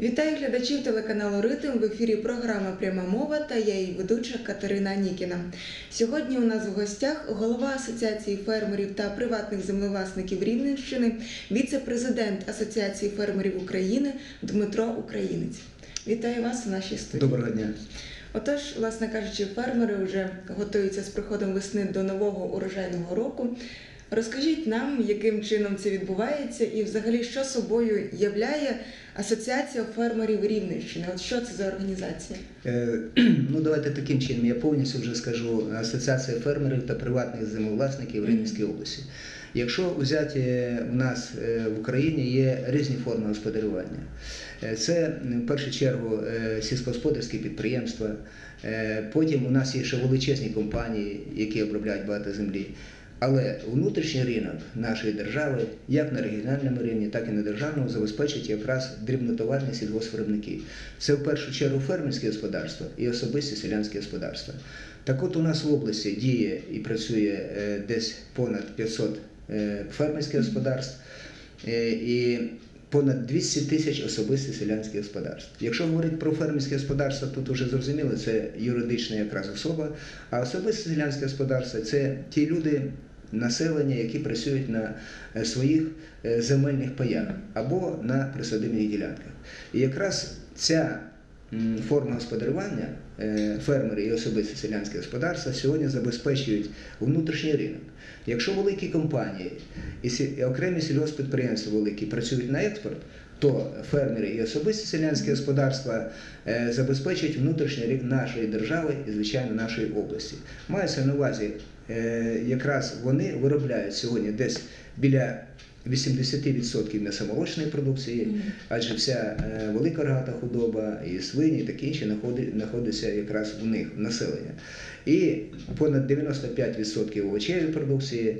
Вітаю глядачів телеканалу Ритм в ефірі програма Пряма мова та я її ведуча Катерина Нікіна. Сьогодні у нас в гостях голова Асоціації фермерів та приватних землевласників Рівненщини, віце-президент Асоціації фермерів України Дмитро Українець. Вітаю вас у нашій студії. Доброго дня. Отож, власне кажучи, фермери вже готуються з приходом весни до нового урожайного року. Розкажіть нам, яким чином це відбувається, і взагалі що собою являє Асоціація фермерів Рівненщини. От що це за організація? Е, Ну, давайте таким чином. Я повністю вже скажу Асоціація фермерів та приватних землевласників Рівненської області. Якщо взяти е, в нас е, в Україні є різні форми господарювання. Е, Це в першу чергу сільськогосподарські підприємства. Потім у нас є ще величезні компанії, які обробляють багато землі. Але внутрішній ринок нашої держави, як на регіональному рівні, так і на державному, забезпечить якраз дрібнотоварні сільгоспвиробники. Це в першу чергу фермерські господарства і особисті селянські господарства. Так от у нас в області діє і працює е, десь понад 500 е, фермерських господарств е, і понад 200 тисяч особистих селянських господарств. Якщо говорити про фермерське господарство, тут вже зрозуміло, це юридична якраз особа, а особисте селянське господарство це ті люди, населення, які працюють на е, своїх е, земельних паях або на присадибних ділянках. І якраз ця форма господарювання, е, фермери і особисте селянське господарство сьогодні забезпечують внутрішній ринок. Якщо великі компанії і окремі сільгоспідприємства великі працюють на експорт, то фермери і особисті селянські господарства забезпечують внутрішній ринок нашої держави і, звичайно, нашої області. Мається на увазі, якраз вони виробляють сьогодні десь біля 80% м'ясомолочної продукції, адже вся е, велика рогата худоба і свині і таке інше знаходиться якраз у них населення. І понад 95% овочевої продукції.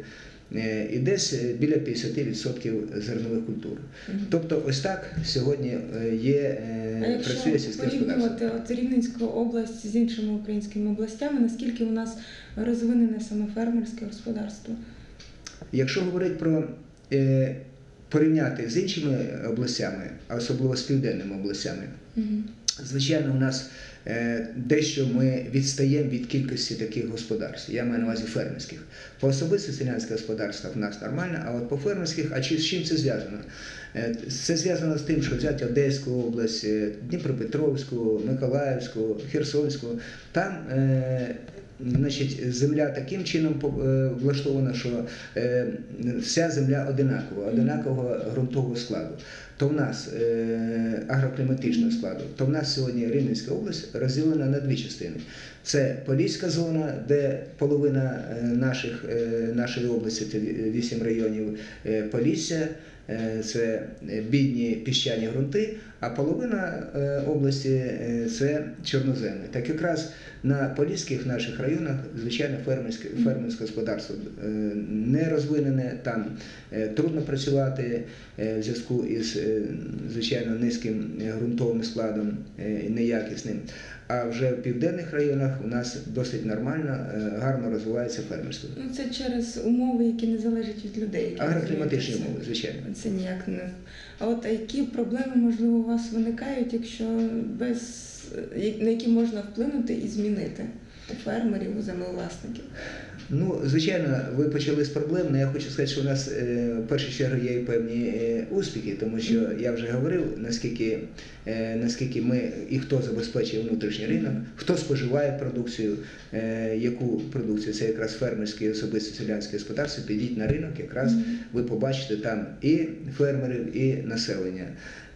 Е, І десь е, біля 50% зернових культур. Тобто, ось так сьогодні е, є А працює сільське господарство. порівнювати от Рівненську область з іншими українськими областями, наскільки у нас розвинене саме фермерське господарство? Якщо говорити про порівняти з іншими областями, а особливо з південними областями, звичайно, у нас дещо ми відстаємо від кількості таких господарств. Я маю на увазі фермерських. По особисто селянське господарство в нас нормально, а от по фермерських, а чи з чим це зв'язано? Е, Це зв'язано з тим, що взяти Одеську область, е, Дніпропетровську, Миколаївську, Херсонську, там е, значить, земля таким чином е, влаштована, що е, вся земля одинакова, одинакового ґрунтового складу. То в нас е, агрокліматичного складу, то в нас сьогодні Рівненська область розділена на дві частини. Це Поліська зона, де половина наших, нашої області, це вісім районів Полісся, це бідні піщані ґрунти, а половина е, області е, це чорноземи. Так якраз на поліських наших районах, звичайно, фермерське, фермерське господарство е, не розвинене, там е, трудно працювати е, в зв'язку із е, звичайно низьким е, ґрунтовим складом е, неякісним. А вже в південних районах у нас досить нормально, е, гарно розвивається фермерство. Ну це через умови, які не залежать від людей. Агрокліматичні умови, звичайно. Це ніяк не. А от а які проблеми можливо у вас виникають, якщо без на які можна вплинути і змінити фермерів, у землевласників? Ну, звичайно, ви почали з проблем, але я хочу сказати, що у нас е, в першу чергу є і певні е, успіхи, тому що я вже говорив, наскільки, е, наскільки ми і хто забезпечує внутрішній ринок, хто споживає продукцію, яку продукцію, це якраз фермерські особисті селянські господарства, підіть на ринок, якраз ви побачите там і фермерів, і населення.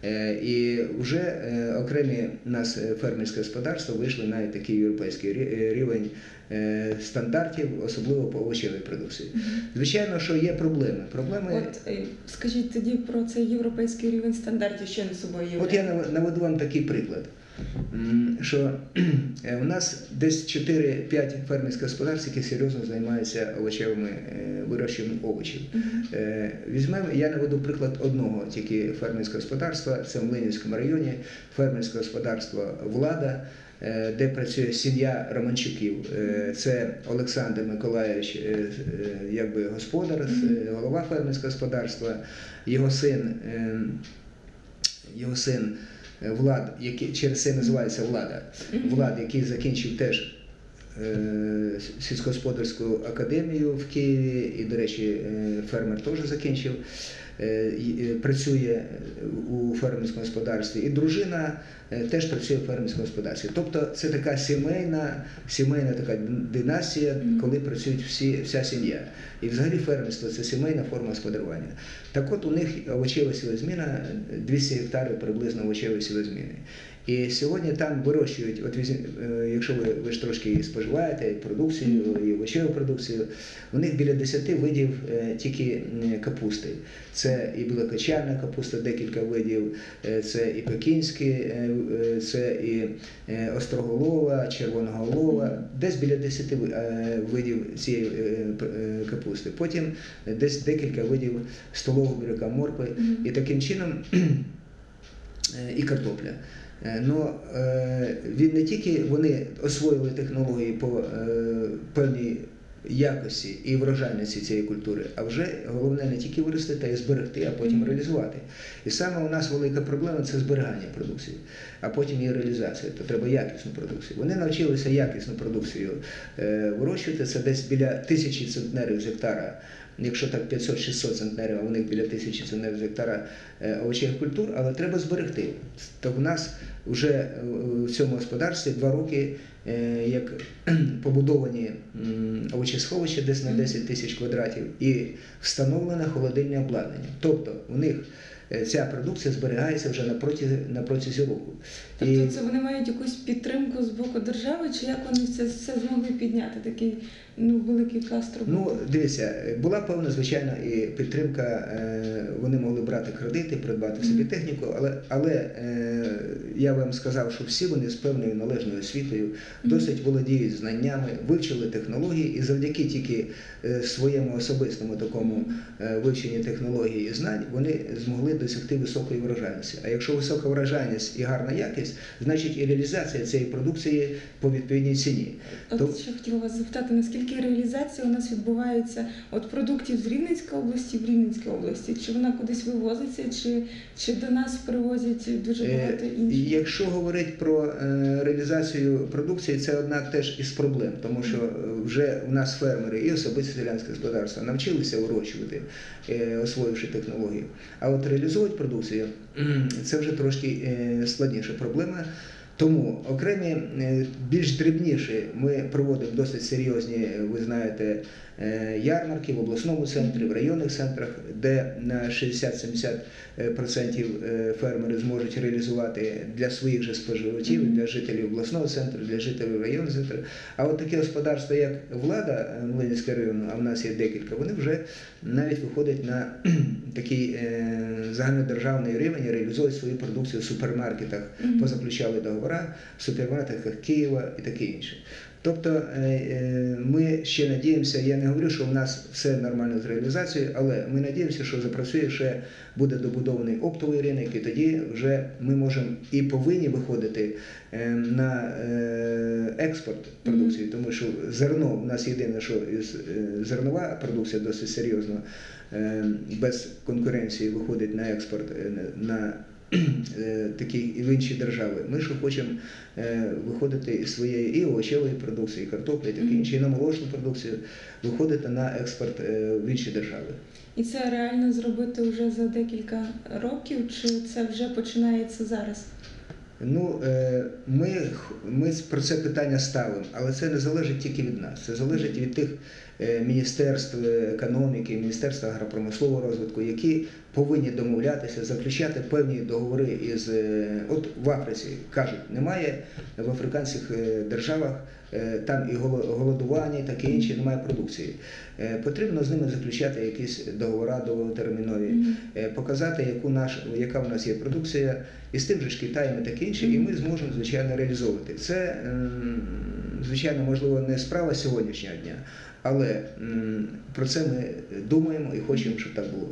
Е, І вже е, окремі нас фермерське фермерські господарства вийшли на такий європейський е, рівень е, стандартів, особливо по овочевій продукції. Звичайно, що є проблеми. Проблеми, От е, скажіть тоді про цей європейський рівень стандартів, що він собою є. от я нав- наведу вам такий приклад. Що е, у нас десь 4-5 фермерських господарств, які серйозно займаються овочевими е, вирощуванням овочів. Е, Візьмемо, я наведу приклад одного тільки фермерського господарства, це в Млинівському районі, фермерське господарство Влада, де працює сім'я Романчуків. Це Олександр Миколаївич, якби господар, голова фермерського господарства, його син, його син влад, який через це називається влада. Влад, який закінчив теж е, сільськогосподарську академію в Києві, і, до речі, е, фермер теж закінчив. Е, е, Працює у фермерському господарстві, і дружина е, теж працює у фермерському господарстві. Тобто це така сімейна, сімейна така династія, коли працюють всі, вся сім'я. І взагалі фермерство це сімейна форма господарювання. Так от у них овочева сівозміна 200 гектарів приблизно овочевої сілозміни. І сьогодні там вирощують, от е, якщо ви, ви ж трошки споживаєте продукцію, і овочеву продукцію, у них біля 10 видів е, тільки капусти. Це і білокочанна капуста, декілька видів, е, це і пекінські, це і остроголова, червоноголова, десь біля 10 е, видів цієї капусти. Потім десь декілька видів столового буряка моркви. І таким чином і картопля. Е, Но е, він не тільки вони освоїли технології по е, певній якості і врожайності цієї культури, а вже головне не тільки виростити, а й зберегти, а потім реалізувати. І саме у нас велика проблема це зберігання продукції, а потім її реалізація. То треба якісну продукцію. Вони навчилися якісну продукцію вирощувати. Це десь біля тисячі центнерів з гектара. Якщо так 500-600 центнерів, а у них біля тисячі центнерів з гектара е, овочевих культур, але треба зберегти. То в нас вже е, в цьому господарстві два роки е, як побудовані овочесховища десь на 10 тисяч квадратів і встановлене холодильне обладнання. Тобто у них е, ця продукція зберігається вже на протязі, на протязі року. Тобто це вони мають якусь підтримку з боку держави, чи як вони це, це змогли підняти такий ну, великий пласт роботи? Ну, дивіться, була певна, звичайно, і підтримка. е, Вони могли брати кредити, придбати собі техніку, але, але е, я вам сказав, що всі вони з певною належною освітою, досить володіють знаннями, вивчили технології, і завдяки тільки е, своєму особистому такому е, вивченню технологій і знань вони змогли досягти високої врожайності. А якщо висока врожайність і гарна якість, значить і реалізація цієї продукції по відповідній ціні. От то- ще хотіла вас запитати, наскільки реалізація у нас відбувається от продуктів з Рівненської області в Рівненській області? Чи вона кудись вивозиться, чи, чи до нас привозять дуже багато Е, інших? Якщо говорити про е, реалізацію продукції, це одна теж із проблем, тому що е, вже у нас фермери і особисте селянське господарство навчилися вирощувати, е, освоївши технологію. А от реалізовувати продукцію це вже трошки е, складніша проблема. Тому окремі е, більш дрібніші ми проводимо досить серйозні, е, ви знаєте, е, ярмарки в обласному центрі, в районних центрах, де на 60-70% е, фермери зможуть реалізувати для своїх же споживачів, для жителів обласного центру, для жителів районного центру. А от таке господарство, як влада Млинівського району, а в нас є декілька, вони вже навіть виходять на такий загальнодержавний рівень і реалізують свою продукцію в супермаркетах, позаключали договори в супермаркетах Києва і таке інше. Тобто е, е, ми ще надіємося, я не говорю, що в нас все нормально з реалізацією, але ми надіємося, що запрацює ще буде добудований оптовий ринок, і тоді вже ми можемо і повинні виходити е, на експорт продукції, тому що зерно у нас єдине, що зернова продукція досить серйозно без конкуренції виходить на експорт на такі і в інші держави. Ми що хочемо е, виходити із своєї і овочевої продукції, і картоплі, і таке інше, і на молочну продукцію, виходити на експорт е, в інші держави. І це реально зробити вже за декілька років, чи це вже починається зараз? Ну, е, ми, ми про це питання ставимо, але це не залежить тільки від нас. Це залежить від тих е, міністерств економіки, міністерства агропромислового розвитку, які повинні домовлятися, заключати певні договори із е, от в Африці кажуть, немає в африканських е, державах е, там і голо- голодування, і таке інше, немає продукції. Е, Потрібно з ними заключати якісь договори довготермінові. Е, показати, яку наш, яка в нас є продукція, і з тим же ж Китаєм і таке інше, і ми зможемо, звичайно, реалізовувати. Це, звичайно, можливо, не справа сьогоднішнього дня, але про це ми думаємо і хочемо, щоб так було.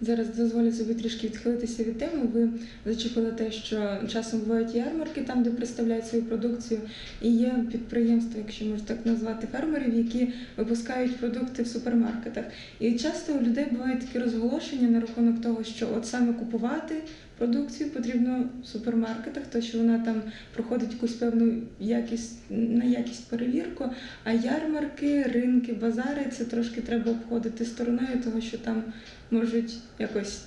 Зараз дозволю собі трішки відхилитися від теми. Ви зачепили те, що часом бувають ярмарки там, де представляють свою продукцію, і є підприємства, якщо можна так назвати, фермерів, які випускають продукти в супермаркетах. І часто у людей бувають такі розголошення на рахунок того, що от саме купувати продукцію потрібно в супермаркетах, то що вона там проходить якусь певну якість на якість перевірку. А ярмарки, ринки, базари це трошки треба обходити стороною, того що там можуть якось.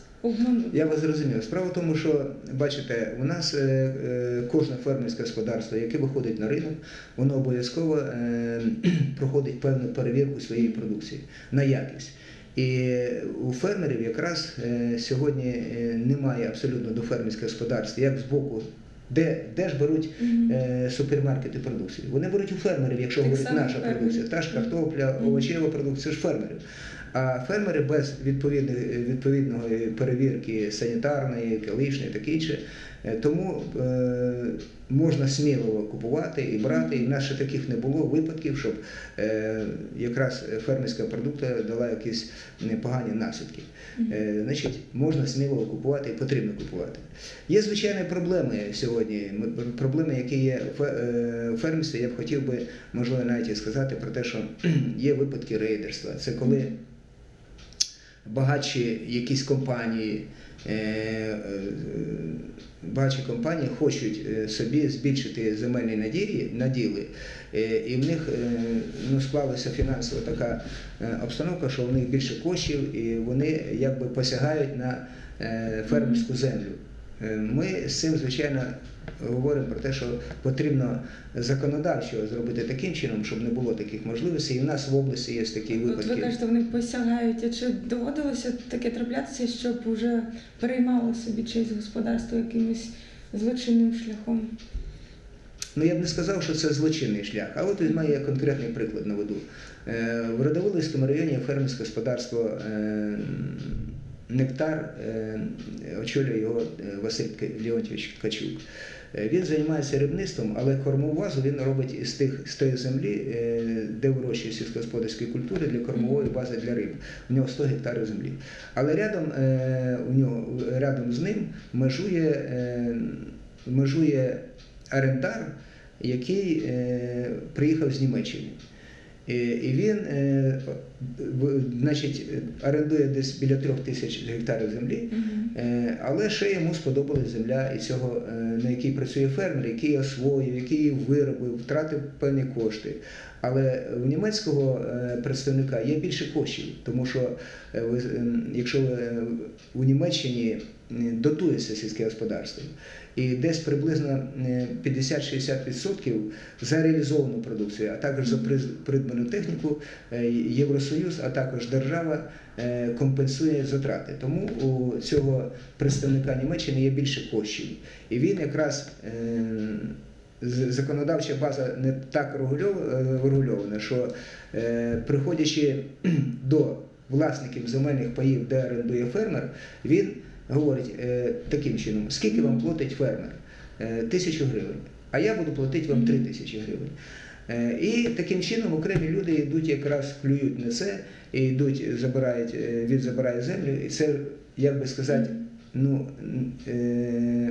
Я вас зрозумів. Справа в тому, що бачите, у нас е, е, кожне фермерське господарство, яке виходить на ринок, воно обов'язково е, проходить певну перевірку своєї продукції на якість. І у фермерів якраз е, сьогодні е, немає абсолютно до фермерських господарств, як з боку. Де, де ж беруть е, супермаркети продукцію? Вони беруть у фермерів, якщо Так говорить наша продукція, та ж картопля, овочева продукція ж фермерів. А фермери без відповідної, відповідної перевірки санітарної, екологічної таке інше, тому е, можна сміливо купувати і брати. І в нас ще таких не було випадків, щоб е, якраз фермерська продукція дала якісь непогані наслідки. Е, Значить, можна сміло купувати і потрібно купувати. Є звичайні проблеми сьогодні. Проблеми, які є е, в фермерстві, я б хотів би, можливо, навіть і сказати про те, що є випадки рейдерства. Це коли багатші якісь компанії. Багатші компанії хочуть е, собі збільшити земельні надії, наділи, е, і в них е, ну, склалася фінансова така обстановка, що в них більше коштів, і вони якби посягають на фермерську землю. Е, Ми з цим, звичайно, говоримо про те, що потрібно законодавчо зробити таким чином, щоб не було таких можливостей. І в нас в області є такі От ви кажете, вони посягають. А чи доводилося таке траплятися, щоб вже переймали собі честь господарства якимось злочинним шляхом? Ну я б не сказав, що це злочинний шлях. А от візьму я конкретний приклад наведу. Е, В Родовилівському районі фермерське господарство е, Нектар е, очолює його е, Василь Леонтьович Ткачук. Е, Він займається рибництвом, але кормову базу він робить із тих з тої землі, де вирощує сільськогосподарські культури для кормової бази для риб. У нього 100 гектарів землі. Але рядом у нього рядом з ним межує, межує орендар, який приїхав з Німеччини. І, і він е, значить, орендує десь біля трьох тисяч гектарів землі, Е, Але ще йому сподобалась земля і цього, е, на якій працює фермер, який освоїв, який її виробив, втратив певні кошти. Але у німецького е, представника є більше коштів, тому що е, ви, е, якщо ви, е, у Німеччині е, дотується сільське господарство, і десь приблизно е, 50-60% за реалізовану продукцію, а також за придбану техніку е, Євросоюз, а також держава е, компенсує затрати. Тому у цього представника Німеччини є більше коштів. І він якраз е, законодавча база не так регульов- е, регульована, що е, приходячи до власників земельних паїв, де орендує фермер, він говорить е, таким чином: скільки вам платить фермер? Е, Тисячу гривень. А я буду платити вам три тисячі гривень. Е, І таким чином окремі люди йдуть якраз клюють на це, і йдуть, забирають, е, він забирає землю, і це, як би сказати, ну, е,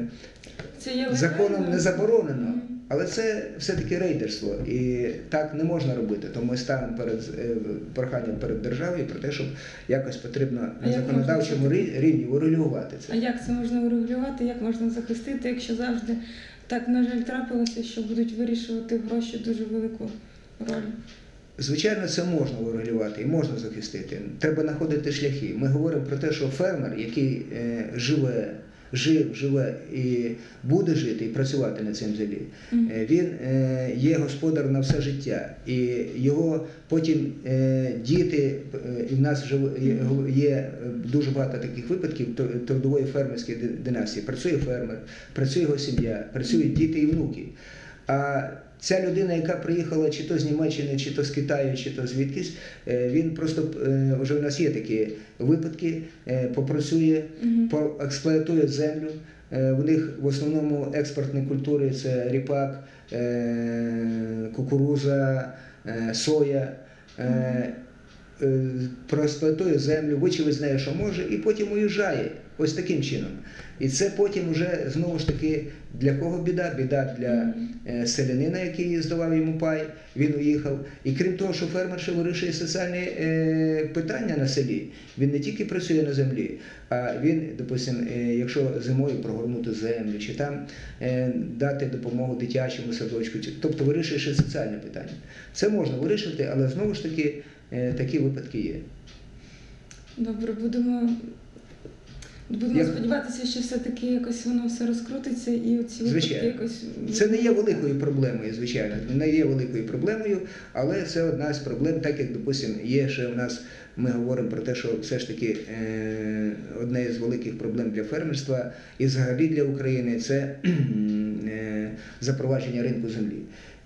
Це законом не заборонено. Але це все-таки рейдерство. І так не можна робити. Тому ми ставимо перед е, проханням перед державою про те, щоб якось потрібно на законодавчому рівні урегулювати це. А як це можна урегулювати, як можна захистити, якщо завжди так, на жаль, трапилося, що будуть вирішувати гроші дуже велику роль? Звичайно, це можна урегулювати і можна захистити. Треба знаходити шляхи. Ми говоримо про те, що фермер, який е, живе, жив, живе і буде жити і працювати на цій землі, е, він е, є господар на все життя. І його потім е, діти, і в нас є, дуже багато таких випадків тр- трудової фермерської династії. Працює фермер, працює його сім'я, працюють діти і внуки. А ця людина, яка приїхала чи то з Німеччини, чи то з Китаю, чи то звідкись, е, він просто е, вже в нас є такі випадки, е, попрацює, поексплуатує землю. В них в основному експортні культури це ріпак, кукуруза, соя. Проексплуатує землю, вичавить з неї, що може, і потім уїжджає. Ось таким чином. І це потім вже знову ж таки для кого біда? Біда для е, селянина, який здавав йому пай, він уїхав. І крім того, що фермер ще вирішує соціальні е, питання на селі, він не тільки працює на землі, а він, допустимо, е, якщо зимою прогорнути землю, чи там дати допомогу дитячому садочку, тобто вирішує ще соціальне питання. Це можна вирішити, але знову ж таки такі випадки є. Добре, будемо. Будемо Я- сподіватися, що все-таки якось воно все розкрутиться і оці випадки Звичайно. якось. Це не є великою проблемою, звичайно, не є великою проблемою, але це одна з проблем, так як, допустимо, є ще в нас, ми говоримо про те, що все ж таки е, одне з великих проблем для фермерства і взагалі для України це е, запровадження ринку землі.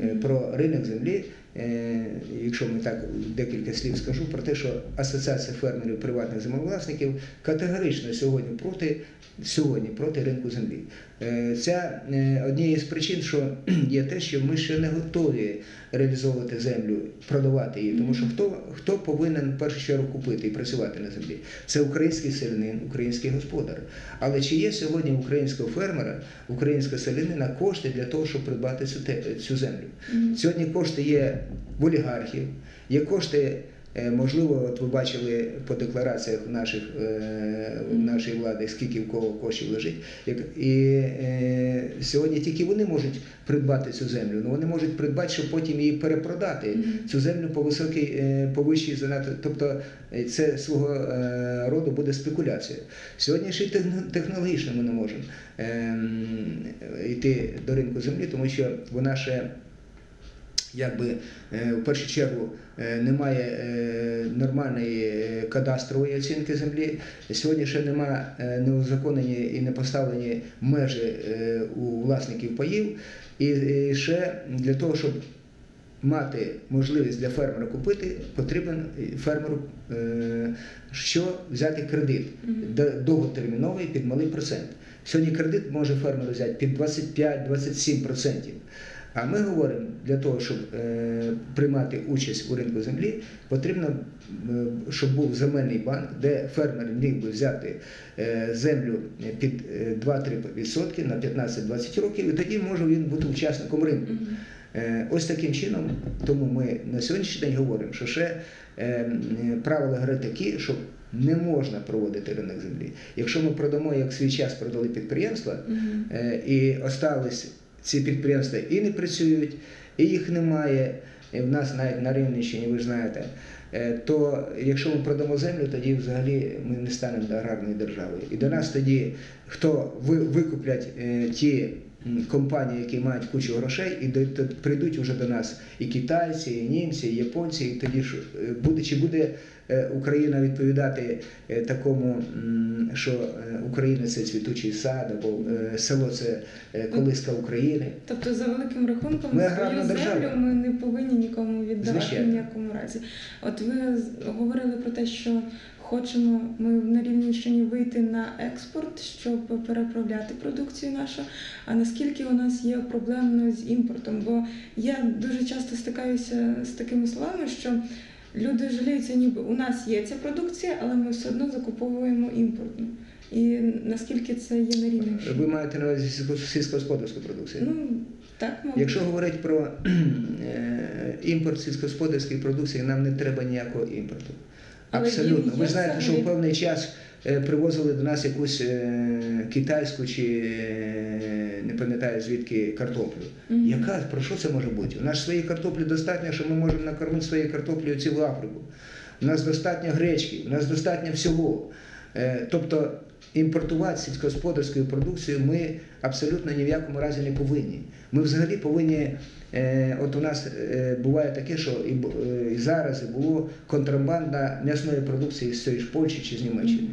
Е, Про ринок землі, якщо ми так декілька слів скажу, про те, що Асоціація фермерів приватних землевласників категорично сьогодні проти сьогодні проти ринку землі. Е, Ця е, однією з причин, що є те, що ми ще не готові реалізовувати землю, продавати її. Тому що хто, хто повинен в першу чергу купити і працювати на землі? Це український селянин, український господар. Але чи є сьогодні українського фермера, українського селянина кошти для того, щоб придбати цю, цю землю? Сьогодні кошти є в олігархів, є кошти, е, можливо, от ви бачили по деклараціях наших, е, нашої влади, скільки в кого коштів лежить. І е, сьогодні тільки вони можуть придбати цю землю. Ну вони можуть придбати, щоб потім її перепродати. Цю землю по високій, по вищій занадто. Тобто це свого роду буде спекуляція. Сьогодні ще й техно- технологічно ми не можемо ем, йти до ринку землі, тому що вона ще якби е, в першу чергу е, немає е, нормальної кадастрової оцінки землі. Сьогодні ще нема е, не узаконені і не поставлені межі у власників паїв. І ще для того, щоб мати можливість для фермера купити, потрібен фермеру що взяти кредит. Довготерміновий під малий процент. Сьогодні кредит може фермер взяти під 25-27%. А ми говоримо, для того, щоб е, приймати участь у ринку землі, потрібно, е, щоб був земельний банк, де фермер міг би взяти е, землю під е, 2-3% на 15-20 років, і тоді може він бути учасником ринку. Ось таким чином, тому ми на сьогоднішній день говоримо, що ще правила гри такі, що не можна проводити ринок землі. Якщо ми продамо, як свій час продали підприємства, і остались ці підприємства і не працюють, і їх немає. І в нас навіть на Рівненщині, ви знаєте, е, то якщо ми продамо землю, тоді взагалі ми не станемо аграрною державою. І до нас тоді, хто викуплять е, ті компанії, які мають кучу грошей, і до- прийдуть вже до нас і китайці, і німці, і японці, і тоді ж е, буде чи буде е, Україна відповідати е, такому, що Україна це цвітучий сад, або село це колиска України. Тобто, за великим рахунком, Ми свою землю ми не повинні нікому віддавати Звичайно. в ніякому разі. От ви говорили про те, що хочемо ми на Рівненщині вийти на експорт, щоб переправляти продукцію нашу. А наскільки у нас є проблемно з імпортом? Бо я дуже часто стикаюся з такими словами, що люди жаліються, ніби у нас є ця продукція, але ми все одно закуповуємо імпортну. І наскільки це є на Рівненщині? Ви маєте на увазі сільсько- сільськогосподарську продукцію? Ну так, мабуть. Якщо говорити про е, імпорт сільськогосподарської продукції, нам не треба ніякого імпорту. Абсолютно. Ви знаєте, що в певний час е, привозили до нас якусь е, китайську чи е, не пам'ятаю звідки картоплю. Яка про що це може бути? У нас своєї картоплі достатньо, що ми можемо накормити своєю картоплею цілу Африку. У нас достатньо гречки, у нас достатньо всього. Тобто імпортувати сільськогосподарську продукцію ми абсолютно ні в якому разі не повинні. Ми взагалі повинні. е, От у нас е, буває таке, що і, е, і зараз і було контрабанда м'ясної продукції з цієї ж Польщі чи з Німеччини.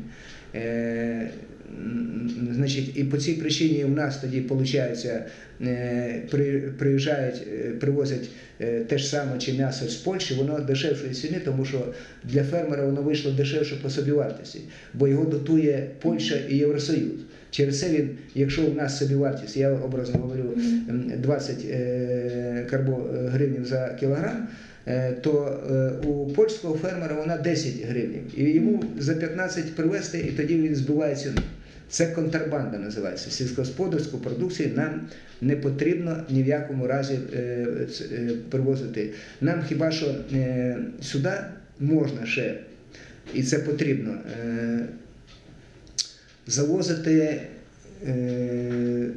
Значить, і по цій причині в нас тоді виходить, при, приїжджають, привозять те ж саме чи м'ясо з Польщі, воно дешевшої ціни, тому що для фермера воно вийшло дешевше по собівартості, бо його дотує Польща і Євросоюз. Через це він, якщо у нас собівартість, я образно говорю, 20 е, карбо е, гривнів за кілограм, е, то у польського фермера вона 10 гривнів. І йому за 15 привезти, і тоді він збиває ціну. Це контрабанда називається. Сільськогосподарську продукцію нам не потрібно ні в якому разі привозити. Нам хіба що сюди можна ще, і це потрібно, завозити е,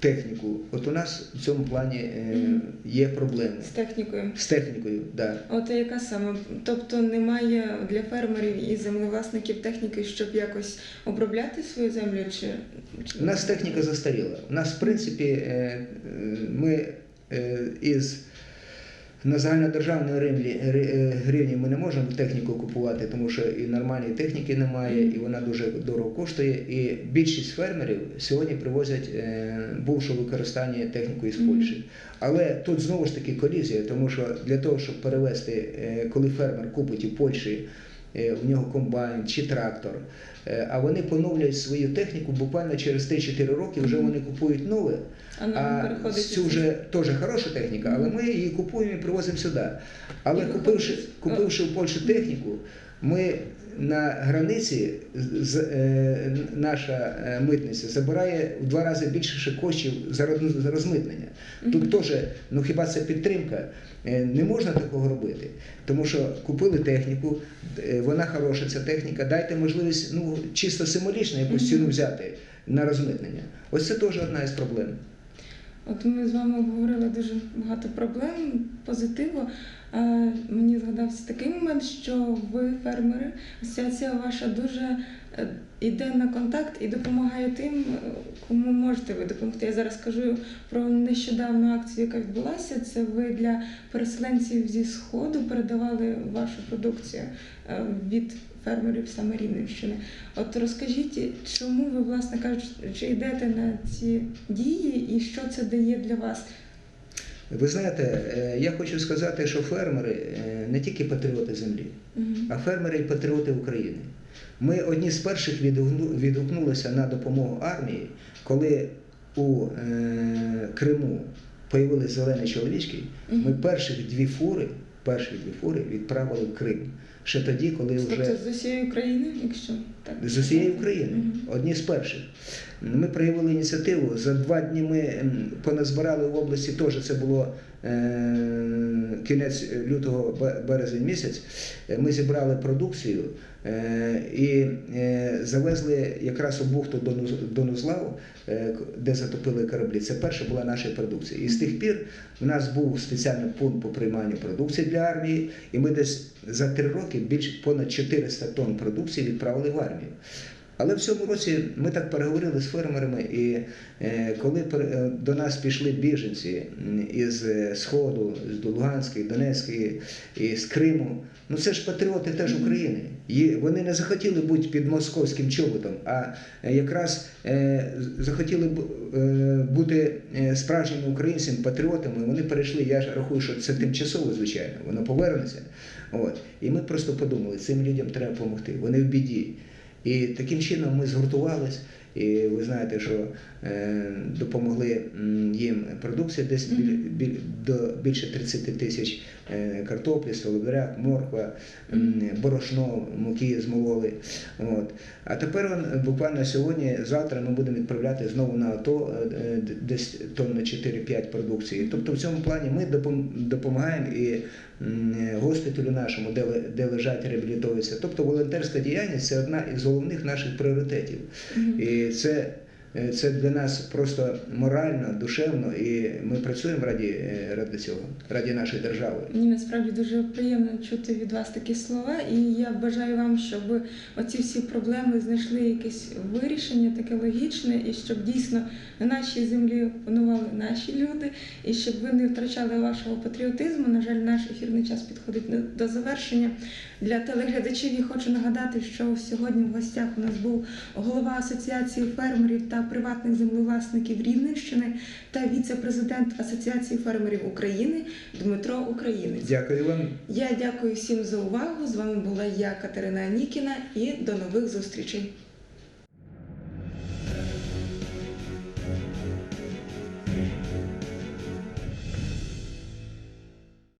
техніку. От у нас в цьому плані е, є проблеми. З технікою. З технікою, да. От яка саме? Тобто немає для фермерів і землевласників техніки, щоб якось обробляти свою землю чи, чи... У нас техніка застаріла. У нас, в принципі, е, е, ми е, із на загальнодержавній рівні, ри- е, ми не можемо техніку купувати, тому що і нормальної техніки немає, і вона дуже дорого коштує. І більшість фермерів сьогодні привозять е, бувшу використання техніку із Польщі. Але тут знову ж таки колізія, тому що для того, щоб перевезти, е, коли фермер купить у Польщі у нього комбайн чи трактор, е, а вони поновлюють свою техніку буквально через 3-4 роки вже вони купують нове. а А цю вже теж хороша техніка, але ми її купуємо і привозимо сюди. Але І купивши, купивши в Польщі техніку, ми на границі з, е, наша е, митниця забирає в два рази більше коштів за розмитнення. Тут теж, ну хіба це підтримка? Е, Не можна такого робити, тому що купили техніку, е, вона хороша, ця техніка. Дайте можливість ну чисто символічно якусь ціну взяти на розмитнення. Ось це теж одна із проблем. От ми з вами обговорили дуже багато проблем, позитиву. А мені згадався такий момент, що ви, фермери, асоціація ваша дуже е, йде на контакт і допомагає тим, е, кому можете ви допомогти. Я зараз кажу про нещодавну акцію, яка відбулася. Це ви для переселенців зі сходу передавали вашу продукцію е, від фермерів саме Рівненщини. От розкажіть, чому ви, власне кажучи, йдете на ці дії і що це дає для вас? Ви знаєте, е, я хочу сказати, що фермери е, не тільки патріоти землі, а фермери і патріоти України. Ми одні з перших відгукнулися на допомогу армії, коли у е, Криму появились зелені чоловічки. Ми перших дві фури, перші дві фури відправили в Крим. Ще тоді, коли вже Тобто з усієї України, якщо з усієї України, одні з перших. Ми проявили ініціативу. За два дні ми поназбирали в області, теж це було е, кінець лютого, березень місяць. Е, Ми зібрали продукцію е, і е, завезли якраз у бухту до Нузлаву, е, де затопили кораблі. Це перша була наша продукція. І з тих пір в нас був спеціальний пункт по прийманню продукції для армії, і ми десь за три роки більш понад 400 тонн продукції відправили в армію. Але в цьому році ми так переговорили з фермерами, і е, коли е, до нас пішли біженці із е, Сходу, з Луганської, Донецької, і з Криму, ну це ж патріоти теж України. І вони не захотіли бути під московським чоботом, а якраз захотіли бу- бути справжніми українцями, патріотами. Вони перейшли. Я ж рахую, що це тимчасово, звичайно, воно повернеться. От. І ми просто подумали, цим людям треба допомогти. Вони в біді. І таким чином ми згуртувались. І ви знаєте, що е, допомогли їм продукція десь біль, біль, до більше 30 тисяч е, картоплі, солодаряк, морква, борошно, муки змололи. От. А тепер буквально сьогодні, завтра ми будемо відправляти знову на АТО е, десь тонн 4-5 продукції. Тобто в цьому плані ми допомагаємо і госпіталю нашому, де, де лежать, реабілітуються. Тобто волонтерська діяльність це одна із головних наших пріоритетів. І це, це для нас просто морально, душевно, і ми працюємо раді, е, раді цього, раді нашої держави. Мені насправді дуже приємно чути від вас такі слова, і я бажаю вам, щоб оці всі проблеми знайшли якесь вирішення, таке логічне, і щоб дійсно на нашій землі панували наші люди, і щоб ви не втрачали вашого патріотизму. На жаль, наш ефірний час підходить до завершення. Для телеглядачів я хочу нагадати, що сьогодні в гостях у нас був голова Асоціації фермерів та приватних землевласників Рівненщини та віце-президент Асоціації фермерів України Дмитро Українець. Дякую вам. Я дякую всім за увагу. З вами була я, Катерина Анікіна, і до нових зустрічей.